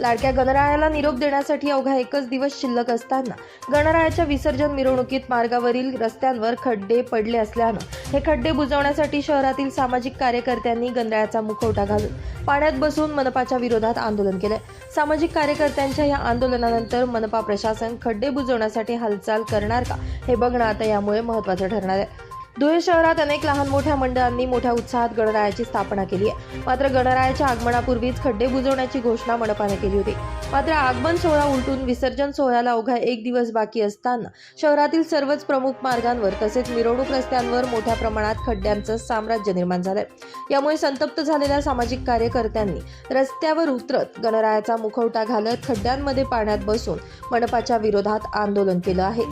लाडक्या गणरायाला निरोप देण्यासाठी अवघा एकच दिवस शिल्लक असताना गणरायाच्या विसर्जन मिरवणुकीत मार्गावरील रस्त्यांवर खड्डे पडले असल्यानं हे खड्डे बुजवण्यासाठी शहरातील सामाजिक कार्यकर्त्यांनी गणरायाचा मुखवटा घालून पाण्यात बसून मनपाच्या विरोधात आंदोलन केलंय सामाजिक कार्यकर्त्यांच्या या आंदोलनानंतर मनपा प्रशासन खड्डे बुजवण्यासाठी हालचाल करणार का हे बघणं आता यामुळे महत्त्वाचं ठरणार आहे. धुळे शहरात अनेक लहान मोठ्या मंडळांनी मोठ्या उत्साहात गणरायाची स्थापना केली आहे. मात्र गणरायाच्या आगमनापूर्वीच खड्डे बुजवण्याची घोषणा मनपाने केली होती. मात्र आगमन सोहळा उलटून विसर्जन सोहळ्याला अवघा एक दिवस बाकी असताना शहरातील सर्वच प्रमुख मार्गांवर तसेच मिरवणूक रस्त्यांवर मोठ्या प्रमाणात खड्ड्यांचं साम्राज्य निर्माण झालंय. यामुळे संतप्त झालेल्या सामाजिक कार्यकर्त्यांनी रस्त्यावर उतरत गणरायाचा मुखवटा घालत खड्ड्यांमध्ये पाण्यात बसून मनपाच्या विरोधात आंदोलन केलं आहे.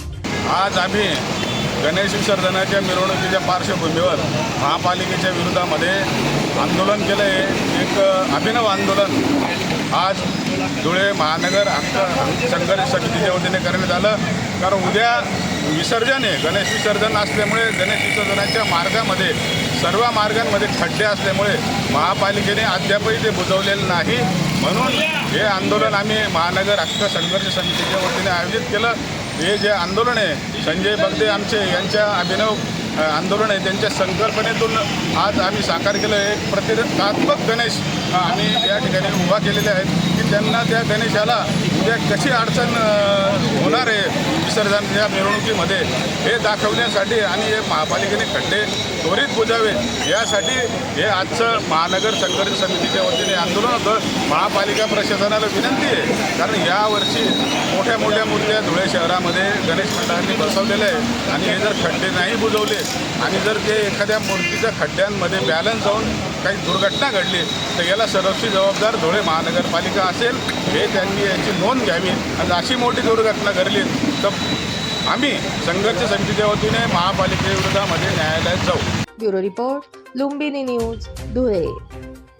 आज आम्ही गणेश विसर्जनाच्या मिरवणुकीच्या पार्श्वभूमीवर महापालिकेच्या विरोधामध्ये आंदोलन केलं आहे एक अभिनव आंदोलन आज धुळे महानगर हक्क संघर्ष समितीच्या वतीने करण्यात आलं. कारण उद्या विसर्जन आहे. गणेश विसर्जन असल्यामुळे गणेश विसर्जनाच्या मार्गामध्ये सर्व मार्गांमध्ये खड्डे असल्यामुळे महापालिकेने अद्यापही ते बुजवलेलं नाही. म्हणून हे आंदोलन आम्ही महानगर हक्क संघर्ष समितीच्या वतीने आयोजित केलं. हे जे आंदोलन आहे संजय बगदे आमचे यांच्या अभिनव आंदोलन आहे त्यांच्या संकल्पनेतून आज आम्ही साकार केलं. आहे एक प्रतिकात्मक गणेश आम्ही या ठिकाणी उभा केलेले आहेत. की त्यांना त्या गणेशाला उद्या कशी अडचण होणार आहे विसर्जन या मिरवणुकीमध्ये हे दाखवण्यासाठी आणि हे महापालिकेने खड्डे त्वरित बुजावे यासाठी हे आजचं महानगर संघर्ष समितीच्या वतीने आंदोलन होतं. महापालिका प्रशासनाला विनंती आहे कारण यावर्षी मोठ्या मोठ्या मूर्त्या धुळे शहरामध्ये गणेश मंडळांनी बसवलेल्या आहे आणि हे जर खड्डे नाही बुजवले आणि जर ते एखाद्या मूर्तीच्या खड्ड्यांमध्ये बॅलन्स जाऊन काही दुर्घटना घडली तर याला सर्वस्वी जबाबदार धुळे महानगरपालिका असेल. हे त्यांनी याची नोंद घ्यावी. आणि अशी मोठी दुर्घटना घडली तर आम्ही संघर्ष समितीच्या वतीने महापालिकेविरोधामध्ये न्यायालयात जाऊ. Bureau report Lumbini news Dhule.